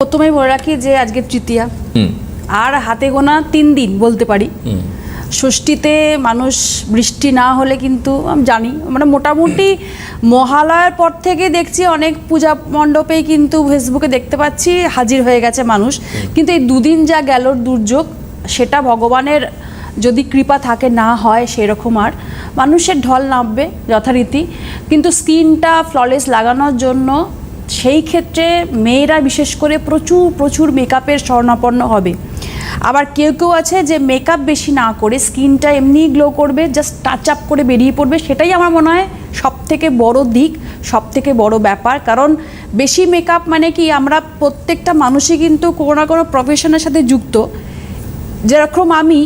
প্রথমেই বলে রাখি যে আজকে তৃতীয়া। আর হাতে গোনা তিন দিন বলতে পারি। ষষ্ঠীতে মানুষ বৃষ্টি না হলে কিন্তু আমি জানি মানে মোটামুটি মহালয়ার পর থেকে দেখছি অনেক পূজা মণ্ডপেই কিন্তু ফেসবুকে দেখতে পাচ্ছি হাজির হয়ে গেছে মানুষ। কিন্তু এই দুদিন যা গেল দুর্যোগ সেটা ভগবানের যদি কৃপা থাকে না হয় সেরকম আর। মানুষের ঢল নামবে যথারীতি। কিন্তু স্কিনটা ফ্ললেস লাগানোর জন্য সেই ক্ষেত্রে মেয়েরা বিশেষ করে প্রচুর প্রচুর মেকআপের স্বর্ণাপন্ন হবে। আবার কেউ কেউ আছে যে মেকআপ বেশি না করে স্কিনটা এমনি গ্লো করবে জাস্ট টাচ আপ করে বেরিয়ে পড়বে, সেটাই আমার মনে হয় সব থেকে বড় দিক সব থেকে বড় ব্যাপার। কারণ বেশি মেকআপ মানে কি, আমরা প্রত্যেকটা মানুষই কিন্তু কোনো না কোনো প্রফেশনের সাথে যুক্ত। যেরকম আমি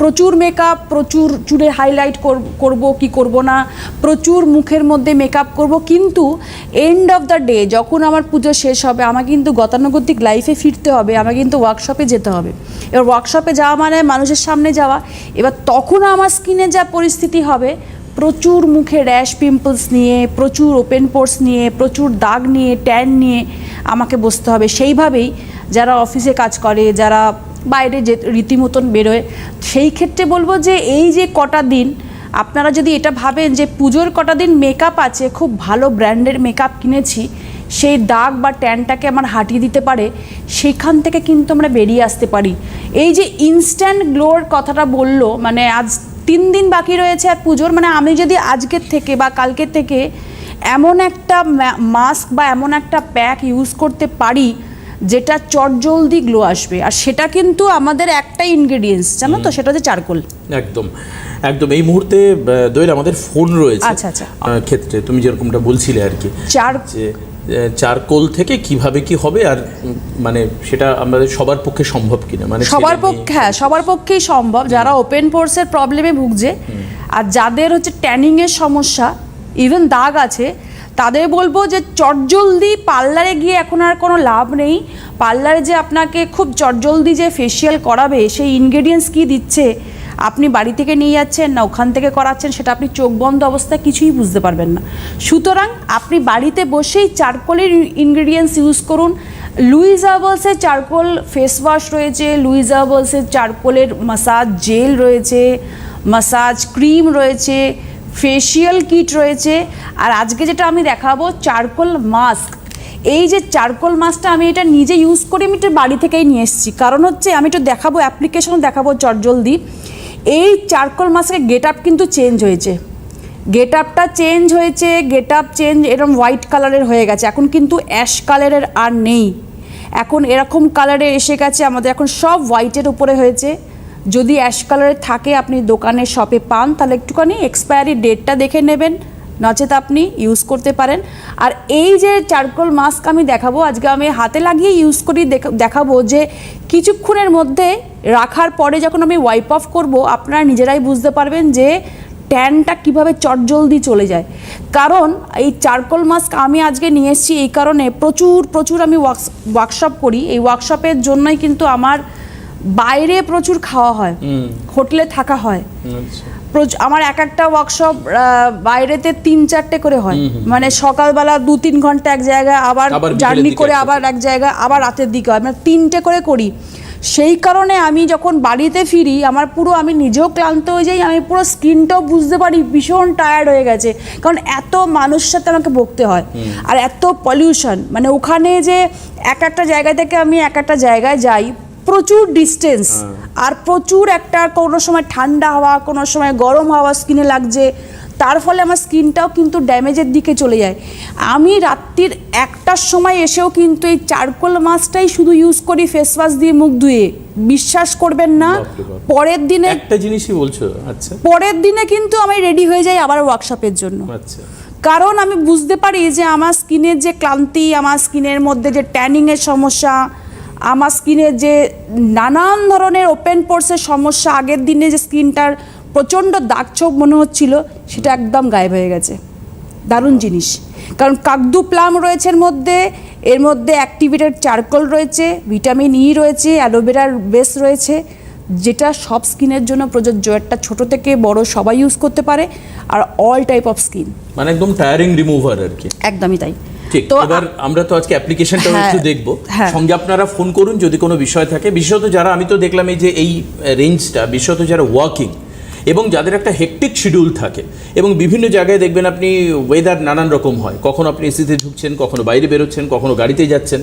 প্রচুর মেকআপ প্রচুর চুলে হাইলাইট করব কি করব না, প্রচুর মুখের মধ্যে মেকআপ করব, কিন্তু এন্ড অফ দ্য ডে যখন আমার পুজো শেষ হবে, আমাকে কিন্তু গতানুগতিক লাইফে ফিরতে হবে, আমাকে কিন্তু ওয়ার্কশপে যেতে হবে। এবার ওয়ার্কশপে যাওয়া মানে মানুষের সামনে যাওয়া, এবার তখন আমার স্কিনে যা পরিস্থিতি হবে, প্রচুর মুখে র্যাশ পিম্পলস নিয়ে, প্রচুর ওপেন পোর্স নিয়ে, প্রচুর দাগ নিয়ে ট্যান নিয়ে আমাকে বসতে হবে। সেইভাবেই যারা অফিসে কাজ করে, যারা বাইরে যে রীতিমতন বেরোয়, সেই ক্ষেত্রে বলব যে এই যে কটা দিন, আপনারা যদি এটা ভাবেন যে পুজোর কটা দিন মেকআপ আছে, খুব ভালো ব্র্যান্ডের মেকআপ কিনেছি, সেই দাগ বা ট্যানটাকে আমার হাঁটিয়ে দিতে পারে, সেখান থেকে কিন্তু আমরা বেরিয়ে আসতে পারি। এই যে ইনস্ট্যান্ট গ্লোর কথাটা বলল মানে আজ তিন দিন বাকি রয়েছে আর পুজোর মানে আমি যদি আজকের থেকে বা কালকের থেকে এমন একটা মাস্ক বা এমন একটা প্যাক ইউজ করতে পারি যেটা চটজলদি গ্লো আসবে। আর সেটা কিন্তু আমাদের একটা ইনগ্রেডিয়েন্টস জানো তো? সেটা হচ্ছে চারকোল। একদম। একদম। এই মুহূর্তে দোয়েল আমাদের ফোন রয়েছে। আচ্ছা, আচ্ছা। ক্ষেত্রে তুমি যেরকমটা বলছিলে আর কি। চার চারকোল থেকে কীভাবে কি হবে আর মানে সেটা আমাদের সবার পক্ষে সম্ভব কিনা? মানে সবার পক্ষে হ্যাঁ সবার পক্ষেই সম্ভব। যারা ওপেন পোর্সের প্রবলেমে ভুগছে আর যাদের হচ্ছে ট্যানিংয়ের সমস্যা ইভেন দাগ আছে তাদের বলব যে চটজলদি পার্লারে গিয়ে এখন আর কোনো লাভ নেই। পার্লারে যে আপনাকে খুব চটজলদি যে ফেসিয়াল করাবে, সেই ইনগ্রেডিয়েন্টস কী দিচ্ছে? আপনি বাড়ি থেকে নিয়ে যাচ্ছেন না ওখান থেকে করাচ্ছেন সেটা আপনি চোখ বন্ধ অবস্থায় কিছুই বুঝতে পারবেন না। সুতরাং আপনি বাড়িতে বসেই চারকোলের ইনগ্রেডিয়েন্টস ইউজ করুন। লুইস হার্বালসের চারকোল ফেস ওয়াশ রয়েছে লুইস হার্বালসের চারকোলের মাসাজ জেল রয়েছে মাসাজ ক্রিম রয়েছে ফেসিয়াল কিট রয়েছে। আর আজকে যেটা আমি দেখাবো, চারকোল মাস্ক এই যে চারকোল মাস্কটা আমি এটা নিজে ইউজ করে আমি এটা বাড়ি থেকেই নিয়ে এসেছি। কারণ হচ্ছে আমি একটু দেখাবো অ্যাপ্লিকেশন দেখাবো চটজলদি এই চারকোল মাস্কের গেট আপ কিন্তু চেঞ্জ হয়েছে। গেট আপটা চেঞ্জ হয়েছে গেট আপ চেঞ্জ এরকম হোয়াইট কালারের হয়ে গেছে। এখন কিন্তু অ্যাশ কালারের আর নেই। এখন এরকম কালারে এসে গেছে, আমাদের এখন সব হোয়াইটের উপরে হয়েছে। যদি অ্যাশ কালারের থাকে, আপনি দোকানে শপে পান, তাহলে একটুখানি এক্সপায়ারি ডেটটা দেখে নেবেন। নচেত আপনি ইউজ করতে পারেন। আর এই যে চারকোল মাস্ক আমি দেখাবো, আজকে আমি হাতে লাগিয়ে ইউজ করি, দেখ- দেখাবো যে কিছুক্ষণের মধ্যে রাখার পরে যখন আমি ওয়াইপ অফ করব, আপনারা নিজেরাই বুঝতে পারবেন যে ট্যানটা কীভাবে চটজলদি চলে যায়। কারণ এই চারকোল মাস্ক আমি আজকে নিয়ে এসেছি এই কারণে প্রচুর প্রচুর আমি ওয়ার্কশপ করি। এই ওয়ার্কশপের জন্যই কিন্তু আমার বাইরে প্রচুর খাওয়া হয় হোটেলে থাকা হয়। আচ্ছা। আমার এক একটা ওয়ার্কশপ বাইরেতে তিন চারটে করে হয়। মানে সকালবেলা দু তিন ঘণ্টা এক জায়গায় আবার জার্নি করে আবার এক জায়গায় আবার রাতের দিকে হয়। মানে তিনটে করে করি। সেই কারণে আমি যখন বাড়িতে ফিরি আমার পুরো আমি নিজেও ক্লান্ত হয়ে যাই আমি পুরো স্কিনটাও বুঝতে পারি ভীষণ টায়ার্ড হয়ে গেছে। কারণ এত মানুষের সাথে আমাকে বকতে হয়। আর এত পলিউশন মানে ওখানে যে এক একটা জায়গা থেকে আমি এক একটা জায়গায় যাই প্রচুর ডিস্টেন্স আর প্রচুর একটা কোনো সময় ঠান্ডা হাওয়া কোনো সময় গরম হাওয়া স্কিনে লাগছে। তার ফলে আমার স্কিনটাও কিন্তু ড্যামেজের দিকে চলে যায়। আমি রাত্রির একটার সময় এসেও কিন্তু এই চারকোল মাছটাই শুধু ইউজ করি ফেস ওয়াশ দিয়ে মুখ ধুয়ে। বিশ্বাস করবেন না পরের দিনে একটা জিনিসই বলছো আচ্ছা। পরের দিনে কিন্তু আমি রেডি হয়ে যাই আবার ওয়ার্কশপের জন্য। আচ্ছা। কারণ আমি বুঝতে পারি যে আমার স্কিনের যে ক্লান্তি আমার স্কিনের মধ্যে যে ট্যানিংয়ের সমস্যা আমার স্কিনের যে নানান ধরনের ওপেন পোর্সের সমস্যা আগের দিনে যে স্কিনটার প্রচণ্ড দাগ ছোপ মনে হচ্ছিল সেটা একদম গায়েব হয়ে গেছে। দারুণ জিনিস। কারণ কাকদু প্লাম রয়েছে এর মধ্যে এর মধ্যে অ্যাক্টিভেটেড চারকোল রয়েছে ভিটামিন ই রয়েছে অ্যালোভেরার বেস রয়েছে যেটা সব স্কিনের জন্য প্রযোজ্য। একটা ছোট থেকে বড় সবাই ইউজ করতে পারে আর অল টাইপ অফ স্কিন মানে একদম টায়ারিং রিমুভার আর কি। একদমই তাই। ঠিক তো এবার আমরা তো আজকে অ্যাপ্লিকেশনটাও হ্যাঁ, একটু দেখব। হ্যাঁ। সঙ্গে আপনারা ফোন করুন যদি কোনো বিষয় থাকে। বিশেষত যারা আমি তো দেখলাম এই যে এই রেঞ্জটা বিশেষত যারা ওয়ার্কিং এবং যাদের একটা হেকটিক শিডিউল থাকে এবং বিভিন্ন জায়গায় দেখবেন আপনি ওয়েদার নানান রকম হয়। কখনো আপনি এসিতে ঢুকছেন কখনো বাইরে বেরোচ্ছেন কখনো গাড়িতে যাচ্ছেন।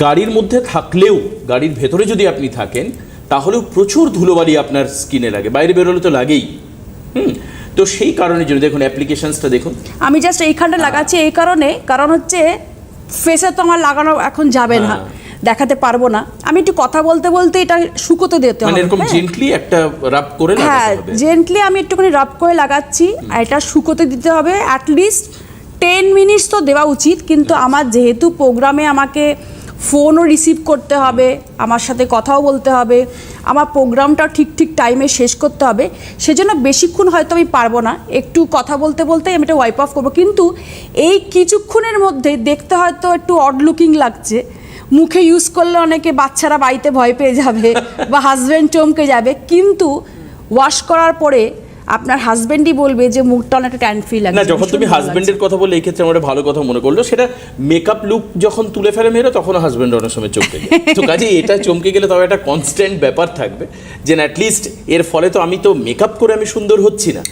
গাড়ির মধ্যে থাকলেও গাড়ির ভেতরে যদি আপনি থাকেন তাহলেও প্রচুর ধুলোবালি আপনার স্কিনে লাগে। বাইরে বেরোলে তো লাগেই। হুম তো সেই কারণে জন্য দেখুন অ্যাপ্লিকেশনসটা দেখুন। আমি জাস্ট এইখানটা লাগাচ্ছি এই কারণে কারণ হচ্ছে ফেসে তো আমার লাগানো এখন যাবে না হ্যাঁ। দেখাতে পারব না। আমি একটু কথা বলতে বলতে এটা শুকোতে দিতে মানে হবে এরকম হ্যাঁ? জেন্টলি একটা রাব করে হ্যাঁ জেন্টলি আমি একটুখানি রাব করে লাগাচ্ছি আর এটা শুকোতে দিতে হবে অ্যাটলিস্ট টেন মিনিটস তো দেওয়া উচিত কিন্তু আমার যেহেতু প্রোগ্রামে আমাকে ফোনও রিসিভ করতে হবে, আমার সাথে কথাও বলতে হবে, আমার প্রোগ্রামটা ঠিক ঠিক টাইমে শেষ করতে হবে, সেজন্য বেশিক্ষণ হয়তো আমি পারব না। একটু কথা বলতে বলতে আমি এটা ওয়াইপ অফ করব। কিন্তু এই কিছুক্ষণের মধ্যে দেখতে হয়তো একটু অড লুকিং লাগছে। মুখে ইউজ করলে অনেকে বাচ্চারা বাড়িতে ভয় পেয়ে যাবে বা হাজব্যান্ড চমকে যাবে। কিন্তু ওয়াশ করার পরে আপনার হাজবেন্ডই বলবে যে মুখটা অনেকটা ট্যান ফিল না যখন তুমি হাজবেন্ডের কথা বলে এই ক্ষেত্রে আমার ভালো কথা মনে করল সেটা মেকআপ লুক যখন তুলে ফেলে মেয়েরা তখন হাজবেন্ড অনেক সময় চমকে যায় তো কাজে এটা চমকে গেলে তবে একটা কনস্ট্যান্ট ব্যাপার থাকবে যে অ্যাটলিস্ট এর ফলে তো আমি তো মেকআপ করে আমি সুন্দর হচ্ছি না।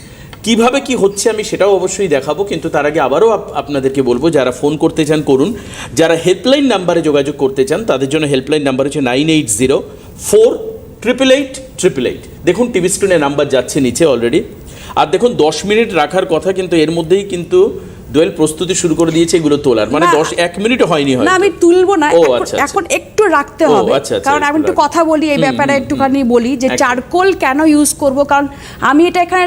কীভাবে কি হচ্ছে আমি সেটাও অবশ্যই দেখাবো কিন্তু তার আগে আবারও আপ- আপনাদেরকে বলব যারা ফোন করতে চান করুন। যারা হেল্পলাইন নাম্বারে যোগাযোগ করতে চান তাদের জন্য হেল্পলাইন নাম্বার হচ্ছে nine eight zero four triple eight triple eight দেখুন টিভি স্ক্রিনে নাম্বার যাচ্ছে নিচে অলরেডি আর দেখুন দশ মিনিট রাখার কথা কিন্তু এর মধ্যেই কিন্তু দোয়েল প্রস্তুতি শুরু করে দিয়েছে এগুলো তোলার। মানে না। দশ এক মিনিটও হয়নি হয় না আমি তুলবো না। এখন- আচ্ছা, আচ্ছা। এখন একটু রাখতে হবে। আচ্ছা, কারণ আমি একটু কথা বলি এই ব্যাপারে একটুখানি বলি যে চারকোল কেন ইউজ করব? কারণ আমি এটা এখানে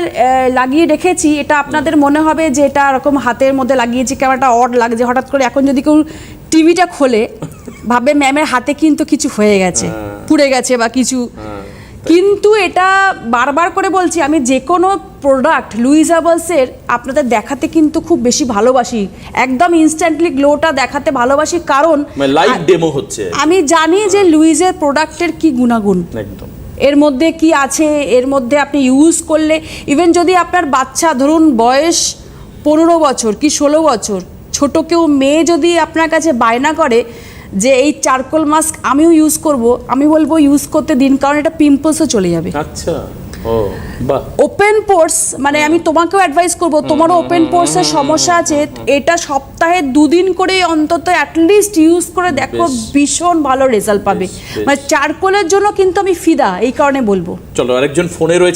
লাগিয়ে রেখেছি। এটা আপনাদের মনে হবে যে এটা এরকম হাতের মধ্যে লাগিয়েছি কেমন একটা অড লাগছে। হঠাৎ করে এখন যদি কেউ টিভিটা খোলে ভাবে ম্যামের হাতে কিন্তু কিছু হয়ে গেছে। হ্যাঁ। পুড়ে গেছে বা কিছু। কিন্তু এটা বারবার করে বলছি আমি যে কোনো প্রোডাক্ট লুইজাবলসের আপনাদের দেখাতে কিন্তু খুব বেশি ভালোবাসি। একদম ইনস্ট্যান্টলি গ্লোটা দেখাতে ভালোবাসি কারণ মানে লাইভ ডেমো হচ্ছে। আমি জানি যে লুইজের প্রোডাক্টের কি গুণাগুণ। একদম। এর মধ্যে কি আছে এর মধ্যে আপনি ইউজ করলে ইভেন যদি আপনার বাচ্চা ধরুন বয়স পনেরো বছর কি ষোলো বছর ছোট কেউ মেয়ে যদি আপনার কাছে বায়না করে যে এই চারকোল মাস্ক আমিও ইউজ করব। আমি বলব ইউজ করতে দিন কারণ এটা পিম্পলসও চলে যাবে। আচ্ছা ওপেন পোর্স মানে আমি তোমাকেও অ্যাডভাইস করব তোমারও ওপেন পোর্সের সমস্যা আছে এটা সপ্তাহে দুদিন করে অন্তত অ্যাটলিস্ট ইউজ করে দেখো ভীষণ ভালো রেজাল্ট পাবে। মানে চারকোলের জন্য কিন্তু আমি ফিদা এই কারণে বলব। চলো আরেকজন ফোনে রয়েছে।